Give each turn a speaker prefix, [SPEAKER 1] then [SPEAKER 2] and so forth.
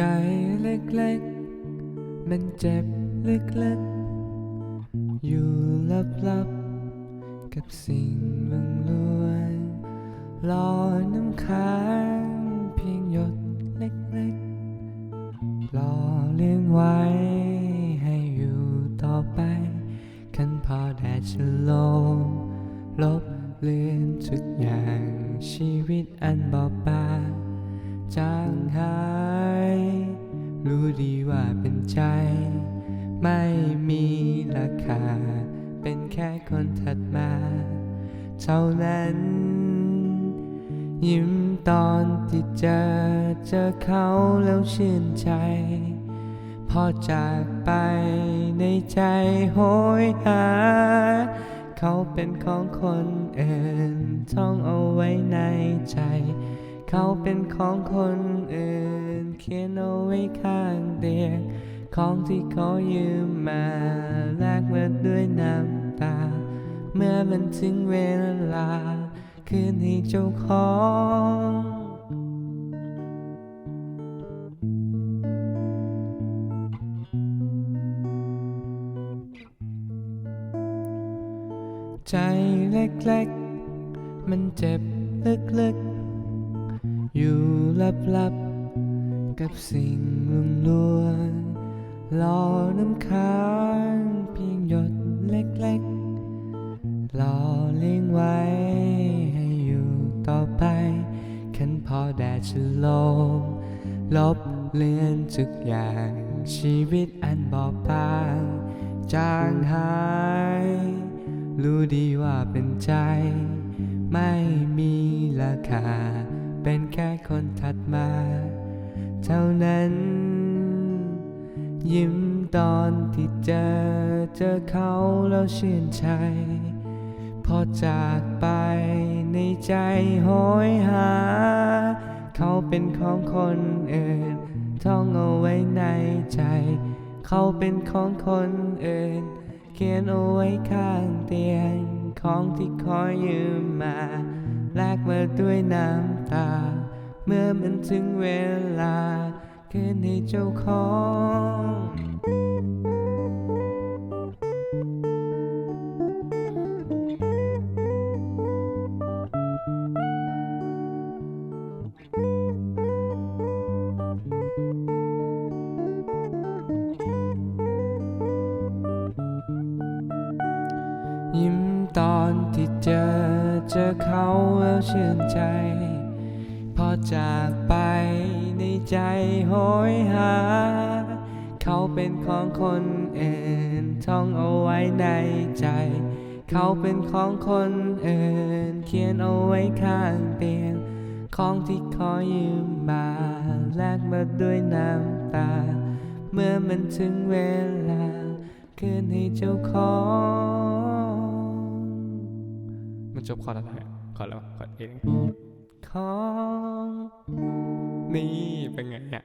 [SPEAKER 1] ใจเล็กๆ มันเจ็บลึกๆ อยู่ลับๆ กับสิ่งลวงลวนรอน้ำค้างเพียงหยดเล็กๆรอเลี้ยงไว้ ให้อยู่ต่อไป คันพอแดดฉลมลบเลือนทุกอย่างชีวิตอันบอบบาง จางหาย รู้ดีว่าเป็นใจ ไม่มีราคา เป็นแค่คนถัดมา เท่านั้น ยิ้มตอนที่เจอเจอเขาแล้วชื่นใจ พอจากไปในใจโหยหา เขาเป็นของคนอื่นท่องเอาไว้ในใจ เขาเป็นของคนอื่น เขียนเอาไว้ข้างเตียง ของที่เขอยืมมาแลกมาด้วยน้ำตา เมื่อมันถึงเวลา คืนให้เจ้าของใจเล็กๆ มันเจ็บลึกๆ อยู่ลับๆกับสิ่งลวงลวงรอน้ำค้างเพียงหยดเล็กๆรอเลี้ยงไว้ ให้อยู่ต่อไปคันพอแดดฉลมลบเลือนทุกอย่างชีวิตอันบอบบางจางหาย รู้ดีว่าเป็นใจ ไม่มีราคา เป็นแค่คนถัดมา เท่านั้น ยิ้มตอนที่เจอเจอเขาแล้วชื่นใจพอจากไปในใจโหยหา เขาเป็นของคนอื่น ท่องเอาไว้ในใจ เขาเป็นของคนอื่น เขียนเอาไว้ข้างเตียงของที่ขอยืมมา แลกมาด้วยน้ำตา เมื่อมันถึงเวลาคืนให้เจ้าของ ตอนที่เจอเจอเขาแล้วชื่นใจ พอจากไปในใจโหยหา เขาเป็นของคนอื่นท่องเอาไว้ในใจ เขาเป็นของคนอื่น เขียนเอาไว้ข้างเตียง ของที่ขอยืมมาแลกมาด้วยน้ำตา เมื่อมันถึงเวลาคืนให้เจ้าของ
[SPEAKER 2] จบคอร์ดอะไรอะคอร์ดแล้วคอร์ดเอง
[SPEAKER 1] ของ
[SPEAKER 2] นี่เป็นไงเนี่ย